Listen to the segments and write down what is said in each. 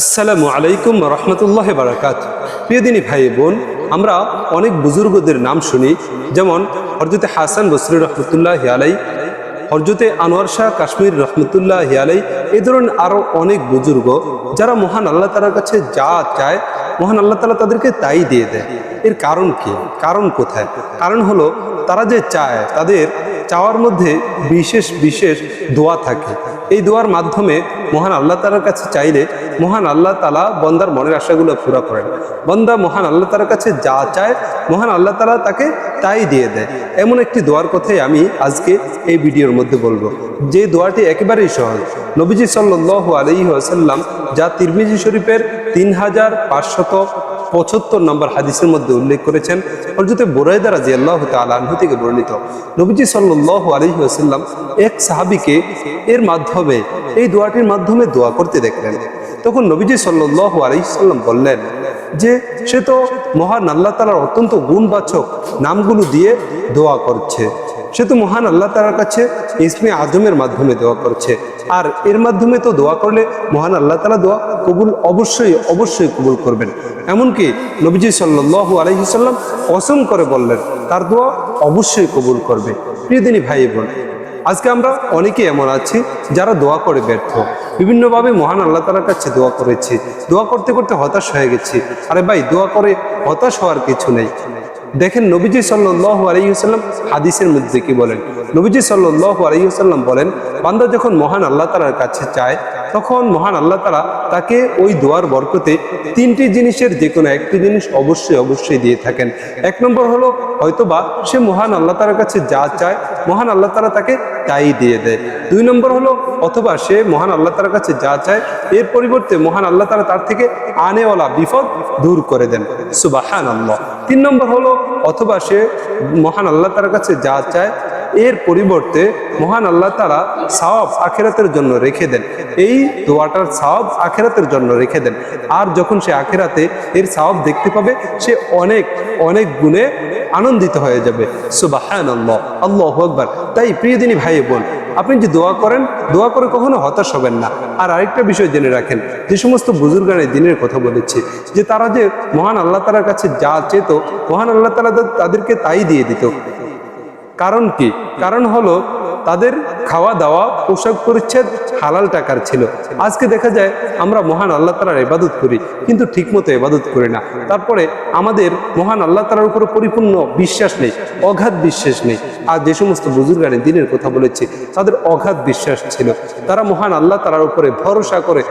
আসসালামু আলাইকুম রহমতুল্লাহ বারাকাত প্রিয় দিনী ভাই বোন, আমরা অনেক বুজুর্গদের নাম শুনি, যেমন হরজতে হাসান বসরি রহমতুল্লাহ আলাই হরজতে আনোয়ার শাহ কাশ্মীর রহমতুল্লাহ আলাই এ ধরনের আরও অনেক বুজুর্গ যারা মহান আল্লাহ তালার কাছে যা চায়, মহান আল্লাহ তালা তাদেরকে তাই দিয়ে দেয়। এর কারণ কি? কারণ কোথায়? কারণ হলো, তারা যে চায়, তাদের চাওয়ার মধ্যে বিশেষ বিশেষ দোয়া থাকে। এই দোয়ার মাধ্যমে মহান আল্লাহ তালার কাছে চাইলে মহান আল্লাহ তালা বন্দার মনের আশাগুলো পুরো করেন। বন্দা মহান আল্লাহ তালার কাছে যা চায়, মহান আল্লাহ তালা তাকে তাই দিয়ে দেয়। এমন একটি দোয়ার কথাই আমি আজকে এই ভিডিওর মধ্যে বলব। যে দোয়াটি একেবারেই সহজ। নবীজি সাল্লাহ আলহি যা তিরমিজি শরীফের তিন হাজার পাঁচশত পঁচাত্তর নম্বর হাদিসের মধ্যে উল্লেখ করেছেন হরজতে বোরাইদা রাজি আল্লাহ তালু থেকে বর্ণিত। নবীজি সাল্লাহ আলহি আসাল্লাম এক সাহাবিকে এর মাধ্যমে, এই দোয়াটির মাধ্যমে দোয়া করতে দেখলেন। তখন নবীজি সাল্লাহ আলহিসাল্লাম বললেন যে, সে তো মহান আল্লাহ তালার অত্যন্ত গুণবাচক নামগুলো দিয়ে দোয়া করছে। সে তো মহান আল্লাহ তালার কাছে ইসমে আজমের মাধ্যমে দোয়া করছে। আর এর মাধ্যমে তো দোয়া করলে মহান আল্লাহ তালা দোয়া কবুল অবশ্যই অবশ্যই কবুল করবেন। এমনকি নবীজি সাল্লাহ আলহিসাল্লাম অসম করে বললেন, তার দোয়া অবশ্যই কবুল করবে। প্রিয়দিনী ভাই বোন, আজকে আমরা অনেকে এমন আছি যারা দোয়া করে ব্যর্থ। বিভিন্নভাবে মহান আল্লাহ তালার কাছে দোয়া করেছি। দোয়া করতে করতে হতাশ হয়ে গেছি। আরে ভাই, দোয়া করে হতাশ হওয়ার কিছু নেই। দেখেন নবীজি সাল্লাহ আলাইসাল্লাম হাদিসের মধ্যে কি বলেন? নবীজি সাল্লাহ আলাইসাল্লাম বলেন, বান্দা যখন মহান আল্লাহ তালার কাছে চায় তখন মহান আল্লাহ তালা তাকে ওই দোয়ার বরকতে তিনটি জিনিসের যে কোনো একটি জিনিস অবশ্যই অবশ্যই দিয়ে থাকেন। এক নম্বর হলো হয়তোবা সে মহান আল্লাহ তালার কাছে যা চায়, মহান আল্লাহ তালা তাকে তাই দিয়ে দেয়। দুই নম্বর হলো অথবা সে মহান আল্লাহ তালার কাছে যা চায়, এর পরিবর্তে মহান আল্লাহ তালা তার থেকে আনেওয়ালা বিপদ দূর করে দেন। সুবাহান আল্লাহ তিন নম্বর হলো অথবা সে মহান আল্লাহ তার কাছে যা চায় এর পরিবর্তে মহান আল্লাহ তারা সাওয়াব আখেরাতের জন্য রেখে দেন। এই দোয়াটার সাওয়াব আখেরাতের জন্য রেখে দেন। আর যখন সে আখেরাতে এর সাওয়াব দেখতে পাবে, সে অনেক অনেক গুণে আনন্দিত হয়ে যাবে। সুবাহান আল্লাহ আল্লাহ আকবার। তাই প্রিয় দিনী ভাই বোন, আপনি যে দোয়া করেন, দোয়া করে কখনো হতাশ হবেন না। আর আরেকটা বিষয় জেনে রাখেন, যে সমস্ত বুজুর্গানের দিনের কথা বলেছি, যে তারা যে মহান আল্লাহ তালার কাছে যা চেত, মহান আল্লাহ তালা তাদেরকে তাই দিয়ে দিত। কারণ কি? কারণ হলো তাদের খাওয়া দাওয়া পোশাক পরিচ্ছেদ হালাল টাকার ছিল। আজকে দেখা যায় আমরা মহান আল্লাহ তালার এবাদত করি, কিন্তু ঠিকমতো এবাদত করি না। তারপরে আমাদের মহান আল্লাহ তালার উপরে পরিপূর্ণ বিশ্বাস নেই অগাধ বিশ্বাস নেই। আর যে সমস্ত বুজুর্গানে দিনের কথা বলেছি, তাদের অগাধ বিশ্বাস ছিল। তারা মহান আল্লাহ তালার উপরে ভরসা করে,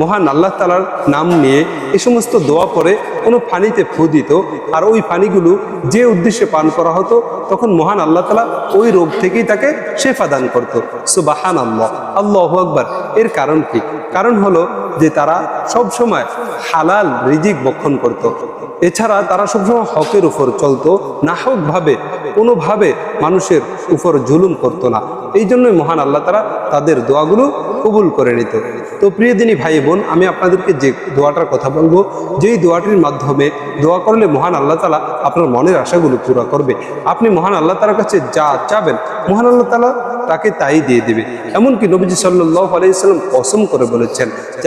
মহান আল্লাহ তালার নাম নিয়ে এ সমস্ত দোয়া করে, কোনো পানিতে ফু দিত। আর ওই পানিগুলো যে উদ্দেশ্যে পান করা হতো, তখন মহান আল্লাহ তালা ওই রোগ থেকেই তাকে শেফা দান করতো। সুবাহান আল্লাহ আল্লাহ আকবর এর কারণ কি? কারণ হলো যে তারা সব সময় হালাল রিজিক বক্ষণ করত। এছাড়া তারা সবসময় হকের উপর চলতো না নাহকভাবে, কোনোভাবে মানুষের উপর জুলুম করতো না। এই জন্যই মহান আল্লাহ তারা তাদের দোয়াগুলো কবুল করে নিত। তো প্রিয় দিনী ভাই বোন আমি আপনাদেরকে যে দোয়াটার কথা বলব, যেই দোয়াটির মাধ্যমে দোয়া করলে মহান আল্লাহ তালা আপনার মনের আশাগুলো পুরা করবে। আপনি মহান আল্লাহ তালার কাছে যা চাবেন, মহান আল্লাহ তালা তাকে তাই দিয়ে দেবে। এমনকি নবীজি সাল্লাহ আলাইসাল্লাম কসম করে বলেছেন যে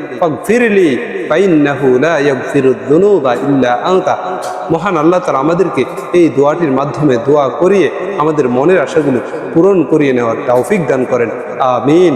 ফাগফিরলি, ফাইন্নাহু লা ইয়াগফিরুদ্দুনুবা ইল্লা আনতা। মহান আল্লাহ তাআলা আমাদেরকে এই দোয়াটির মাধ্যমে দোয়া করিয়ে আমাদের মনের আশাগুলো পূরণ করিয়ে নেওয়ার তৌফিক দান করেন। আমিন।